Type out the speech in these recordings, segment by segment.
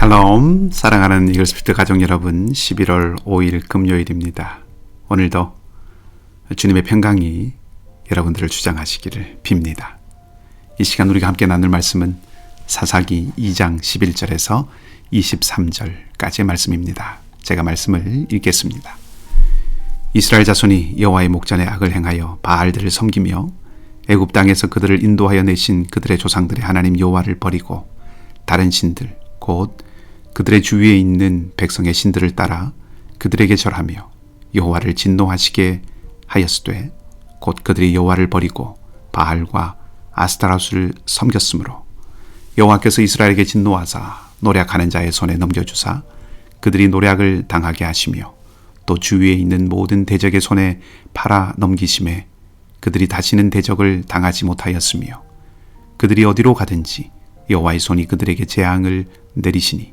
샬롬 사랑하는 이글스피트 가족 여러분 11월 5일 금요일입니다. 오늘도 주님의 평강이 여러분들을 주장하시기를 빕니다. 이 시간 우리가 함께 나눌 말씀은 사사기 2장 11절에서 23절까지의 말씀입니다. 제가 말씀을 읽겠습니다. 이스라엘 자손이 여호와의 목전에 악을 행하여 바알들을 섬기며 애굽 땅에서 그들을 인도하여 내신 그들의 조상들의 하나님 여호와를 버리고 다른 신들 곧 그들의 주위에 있는 백성의 신들을 따라 그들에게 절하며 여호와를 진노하시게 하였으되 곧 그들이 여호와를 버리고 바알과 아스타라수를 섬겼으므로 여호와께서 이스라엘에게 진노하사 노략하는 자의 손에 넘겨주사 그들이 노략을 당하게 하시며 또 주위에 있는 모든 대적의 손에 팔아 넘기심에 그들이 다시는 대적을 당하지 못하였으며 그들이 어디로 가든지 여호와의 손이 그들에게 재앙을 내리시니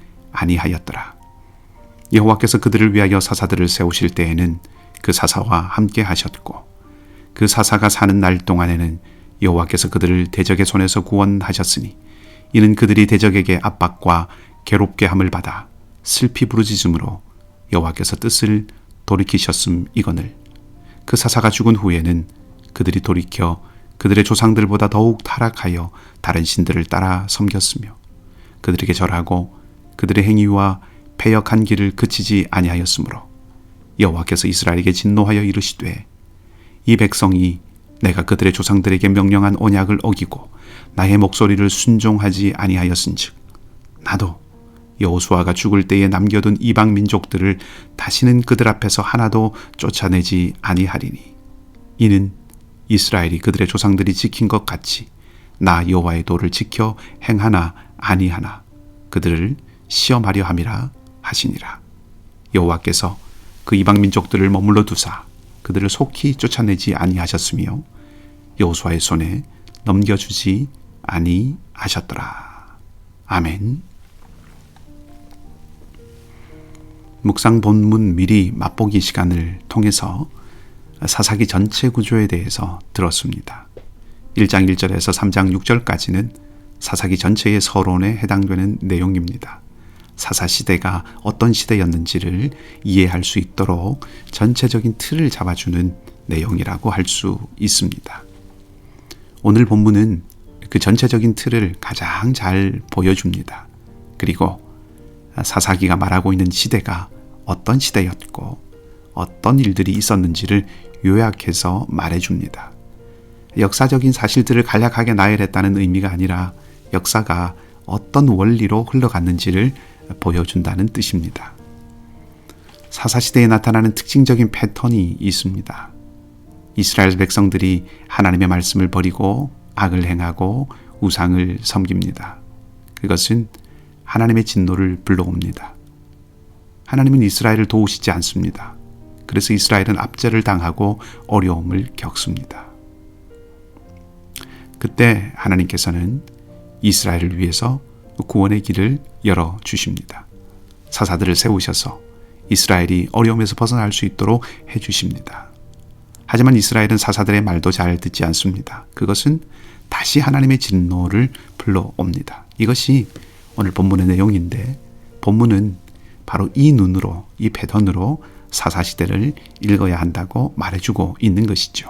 아니하였더라. 여호와께서 그들을 위하여 사사들을 세우실 때에는 그 사사와 함께 하셨고 그 사사가 사는 날 동안에는 여호와께서 그들을 대적의 손에서 구원하셨으니 이는 그들이 대적에게 압박과 괴롭게 함을 받아 슬피 부르짖음으로 여호와께서 뜻을 돌이키셨음 이거늘 그 사사가 죽은 후에는 그들이 돌이켜 그들의 조상들보다 더욱 타락하여 다른 신들을 따라 섬겼으며 그들에게 절하고 그들의 행위와 패역한 길을 그치지 아니하였으므로 여호와께서 이스라엘에게 진노하여 이르시되 이 백성이 내가 그들의 조상들에게 명령한 언약을 어기고 나의 목소리를 순종하지 아니하였은즉 나도 여호수아가 죽을 때에 남겨둔 이방 민족들을 다시는 그들 앞에서 하나도 쫓아내지 아니하리니 이는 이스라엘이 그들의 조상들이 지킨 것 같이 나 여호와의 도를 지켜 행하나 아니하나 그들을 시험하려 함이라 하시니라 여호와께서 그 이방 민족들을 머물러 두사 그들을 속히 쫓아내지 아니하셨으며 여호수아의 손에 넘겨주지 아니하셨더라. 아멘. 묵상 본문 미리 맛보기 시간을 통해서 사사기 전체 구조에 대해서 들었습니다. 1장 1절에서 3장 6절까지는 사사기 전체의 서론에 해당되는 내용입니다. 사사 시대가 어떤 시대였는지를 이해할 수 있도록 전체적인 틀을 잡아주는 내용이라고 할 수 있습니다. 오늘 본문은 그 전체적인 틀을 가장 잘 보여줍니다. 그리고 사사기가 말하고 있는 시대가 어떤 시대였고 어떤 일들이 있었는지를 요약해서 말해줍니다. 역사적인 사실들을 간략하게 나열했다는 의미가 아니라 역사가 어떤 원리로 흘러갔는지를 보여준다는 뜻입니다. 사사시대에 나타나는 특징적인 패턴이 있습니다. 이스라엘 백성들이 하나님의 말씀을 버리고 악을 행하고 우상을 섬깁니다. 그것은 하나님의 진노를 불러옵니다. 하나님은 이스라엘을 도우시지 않습니다. 그래서 이스라엘은 압제를 당하고 어려움을 겪습니다. 그때 하나님께서는 이스라엘을 위해서 구원의 길을 열어 주십니다. 사사들을 세우셔서 이스라엘이 어려움에서 벗어날 수 있도록 해 주십니다. 하지만 이스라엘은 사사들의 말도 잘 듣지 않습니다. 그것은 다시 하나님의 진노를 불러옵니다. 이것이 오늘 본문의 내용인데 본문은 바로 이 눈으로 이 패턴으로 사사시대를 읽어야 한다고 말해주고 있는 것이죠.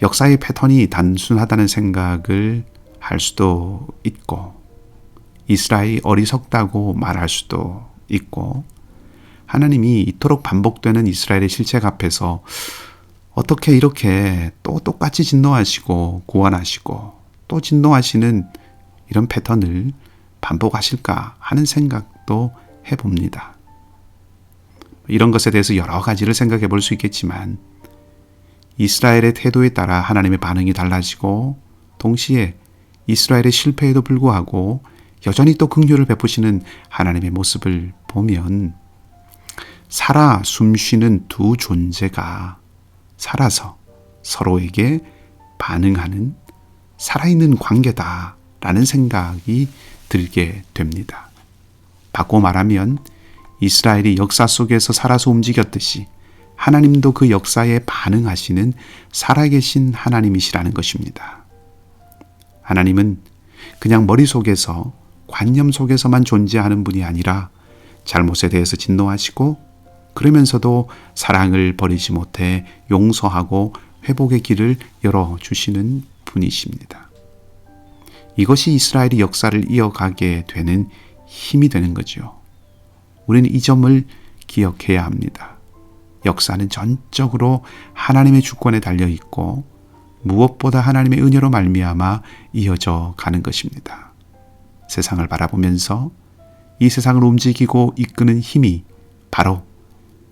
역사의 패턴이 단순하다는 생각을 할 수도 있고 이스라엘이 어리석다고 말할 수도 있고 하나님이 이토록 반복되는 이스라엘의 실책 앞에서 어떻게 이렇게 또 똑같이 진노하시고 구원하시고 또 진노하시는 이런 패턴을 반복하실까 하는 생각도 해봅니다. 이런 것에 대해서 여러 가지를 생각해 볼 수 있겠지만 이스라엘의 태도에 따라 하나님의 반응이 달라지고 동시에 이스라엘의 실패에도 불구하고 여전히 또 긍휼을 베푸시는 하나님의 모습을 보면 살아 숨쉬는 두 존재가 살아서 서로에게 반응하는 살아있는 관계다라는 생각이 들게 됩니다. 바꿔 말하면 이스라엘이 역사 속에서 살아서 움직였듯이 하나님도 그 역사에 반응하시는 살아계신 하나님이시라는 것입니다. 하나님은 그냥 머릿속에서 관념 속에서만 존재하는 분이 아니라 잘못에 대해서 진노하시고 그러면서도 사랑을 버리지 못해 용서하고 회복의 길을 열어주시는 분이십니다. 이것이 이스라엘이 역사를 이어가게 되는 힘이 되는 거죠. 우리는 이 점을 기억해야 합니다. 역사는 전적으로 하나님의 주권에 달려 있고 무엇보다 하나님의 은혜로 말미암아 이어져 가는 것입니다. 세상을 바라보면서 이 세상을 움직이고 이끄는 힘이 바로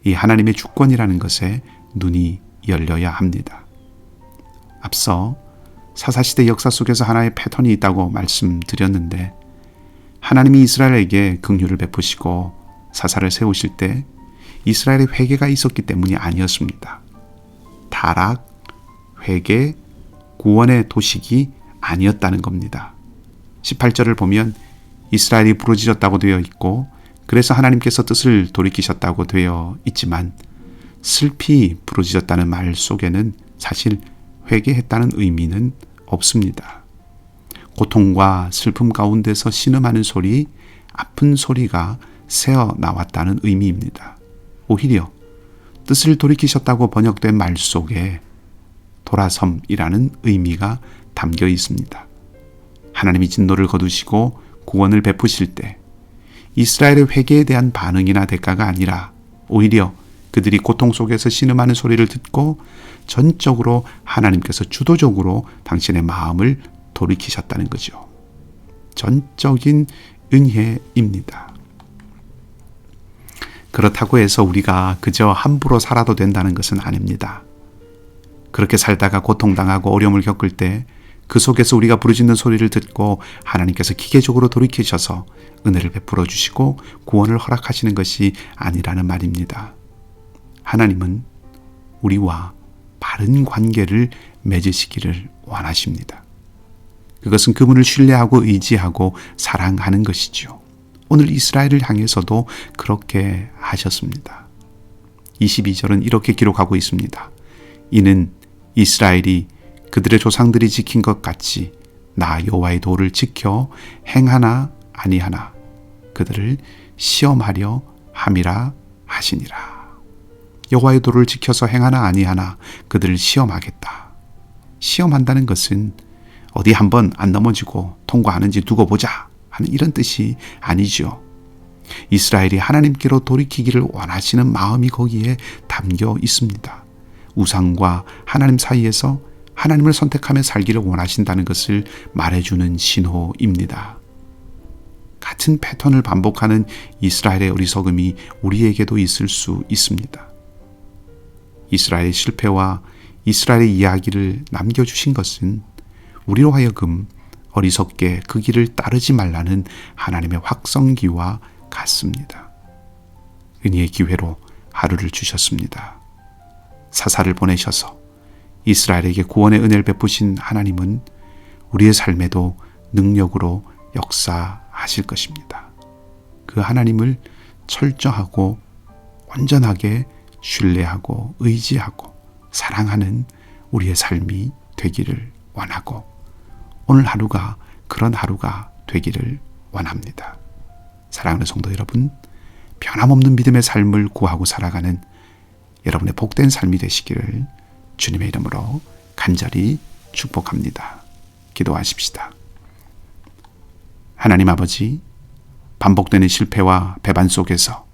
이 하나님의 주권이라는 것에 눈이 열려야 합니다. 앞서 사사시대 역사 속에서 하나의 패턴이 있다고 말씀드렸는데 하나님이 이스라엘에게 긍휼을 베푸시고 사사를 세우실 때 이스라엘의 회개가 있었기 때문이 아니었습니다. 타락, 회개, 구원의 도식이 아니었다는 겁니다. 18절을 보면 이스라엘이 부르짖었다고 되어 있고 그래서 하나님께서 뜻을 돌이키셨다고 되어 있지만 슬피 부르짖었다는 말 속에는 사실 회개했다는 의미는 없습니다. 고통과 슬픔 가운데서 신음하는 소리, 아픈 소리가 새어 나왔다는 의미입니다. 오히려 뜻을 돌이키셨다고 번역된 말 속에 돌아섬이라는 의미가 담겨 있습니다. 하나님이 진노를 거두시고 구원을 베푸실 때 이스라엘의 회개에 대한 반응이나 대가가 아니라 오히려 그들이 고통 속에서 신음하는 소리를 듣고 전적으로 하나님께서 주도적으로 당신의 마음을 돌이키셨다는 거죠. 전적인 은혜입니다. 그렇다고 해서 우리가 그저 함부로 살아도 된다는 것은 아닙니다. 그렇게 살다가 고통당하고 어려움을 겪을 때 그 속에서 우리가 부르짖는 소리를 듣고 하나님께서 기계적으로 돌이키셔서 은혜를 베풀어 주시고 구원을 허락하시는 것이 아니라는 말입니다. 하나님은 우리와 바른 관계를 맺으시기를 원하십니다. 그것은 그분을 신뢰하고 의지하고 사랑하는 것이죠. 오늘 이스라엘을 향해서도 그렇게 하셨습니다. 22절은 이렇게 기록하고 있습니다. 이는 이스라엘이 그들의 조상들이 지킨 것 같이 나 여호와의 도를 지켜 행하나 아니하나 그들을 시험하려 함이라 하시니라. 여호와의 도를 지켜서 행하나 아니하나 그들을 시험하겠다. 시험한다는 것은 어디 한번 안 넘어지고 통과하는지 두고 보자 하는 이런 뜻이 아니죠. 이스라엘이 하나님께로 돌이키기를 원하시는 마음이 거기에 담겨 있습니다. 우상과 하나님 사이에서 하나님을 선택하며 살기를 원하신다는 것을 말해주는 신호입니다. 같은 패턴을 반복하는 이스라엘의 어리석음이 우리에게도 있을 수 있습니다. 이스라엘의 실패와 이스라엘의 이야기를 남겨주신 것은 우리로 하여금 어리석게 그 길을 따르지 말라는 하나님의 확성기와 같습니다. 은혜의 기회로 하루를 주셨습니다. 사사를 보내셔서 이스라엘에게 구원의 은혜를 베푸신 하나님은 우리의 삶에도 능력으로 역사하실 것입니다. 그 하나님을 철저하고 온전하게 신뢰하고 의지하고 사랑하는 우리의 삶이 되기를 원하고 오늘 하루가 그런 하루가 되기를 원합니다. 사랑하는 성도 여러분, 변함없는 믿음의 삶을 구하고 살아가는 여러분의 복된 삶이 되시기를 주님의 이름으로 간절히 축복합니다. 기도하십시다. 하나님 아버지, 반복되는 실패와 배반 속에서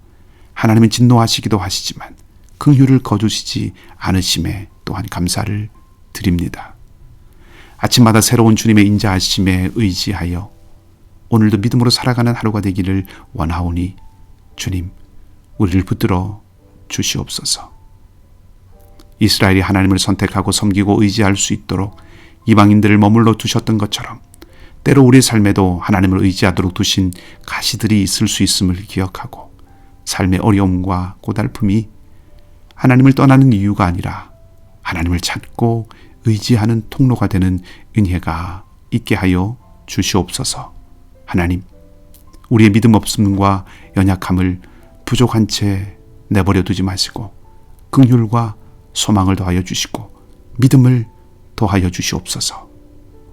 하나님은 진노하시기도 하시지만 긍휼을 거두시지 않으심에 또한 감사를 드립니다. 아침마다 새로운 주님의 인자하심에 의지하여 오늘도 믿음으로 살아가는 하루가 되기를 원하오니 주님 우리를 붙들어 주시옵소서. 이스라엘이 하나님을 선택하고 섬기고 의지할 수 있도록 이방인들을 머물러 두셨던 것처럼 때로 우리 삶에도 하나님을 의지하도록 두신 가시들이 있을 수 있음을 기억하고 삶의 어려움과 고달픔이 하나님을 떠나는 이유가 아니라 하나님을 찾고 의지하는 통로가 되는 은혜가 있게 하여 주시옵소서. 하나님, 우리의 믿음 없음과 연약함을 부족한 채 내버려 두지 마시고 긍휼과 소망을 더하여 주시고 믿음을 더하여 주시옵소서.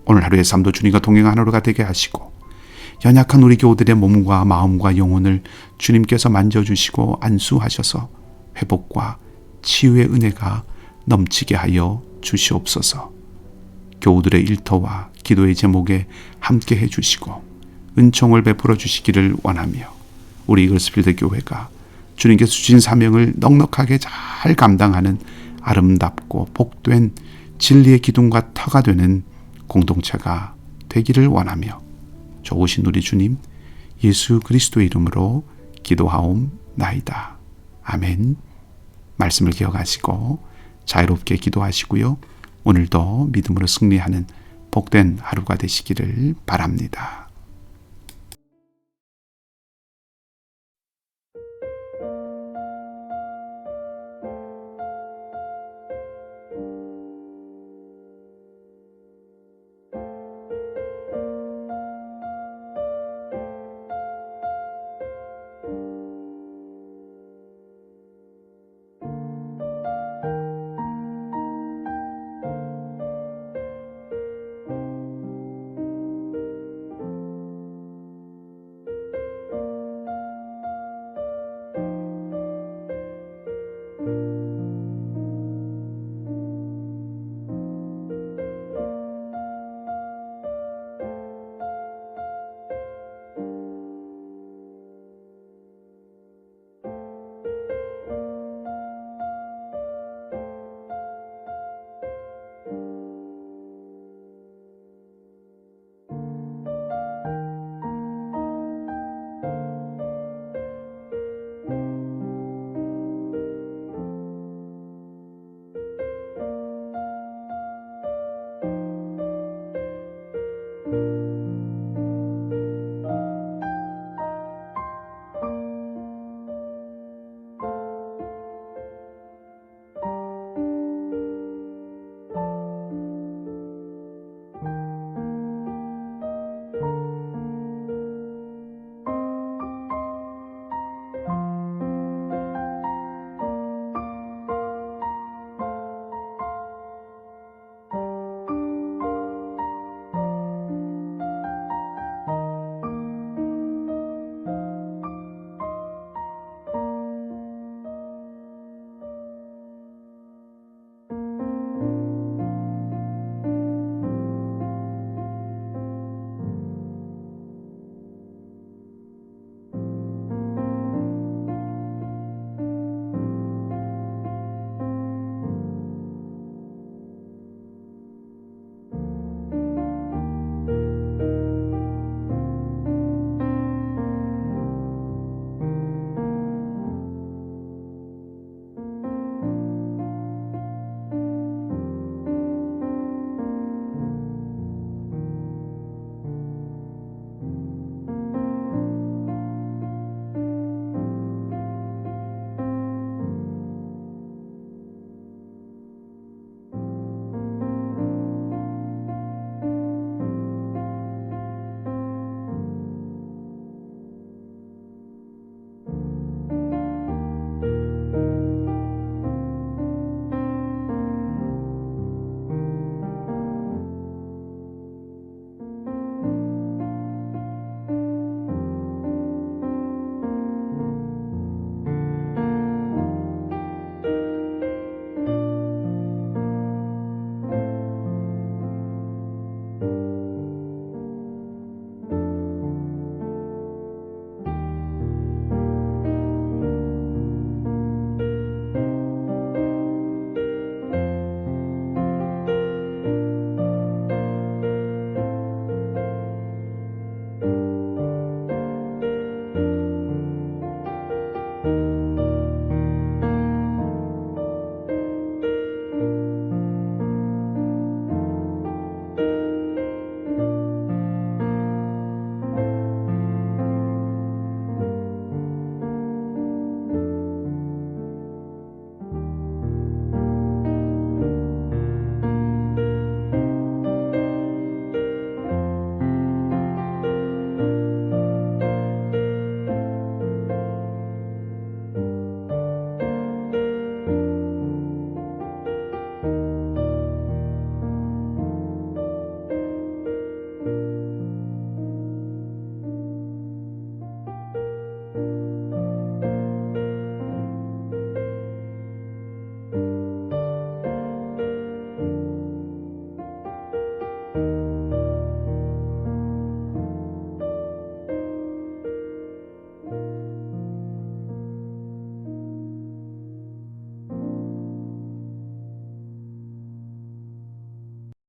오늘 하루의 삶도 주님과 동행하는 하루가 되게 하시고 연약한 우리 교우들의 몸과 마음과 영혼을 주님께서 만져주시고 안수하셔서 회복과 치유의 은혜가 넘치게 하여 주시옵소서. 교우들의 일터와 기도의 제목에 함께 해주시고 은총을 베풀어 주시기를 원하며 우리 이글스필드 교회가 주님께서 주신 사명을 넉넉하게 잘 감당하는 아름답고 복된 진리의 기둥과 터가 되는 공동체가 되기를 원하며 좋으신 우리 주님 예수 그리스도의 이름으로 기도하옵나이다. 아멘. 말씀을 기억하시고 자유롭게 기도하시고요. 오늘도 믿음으로 승리하는 복된 하루가 되시기를 바랍니다.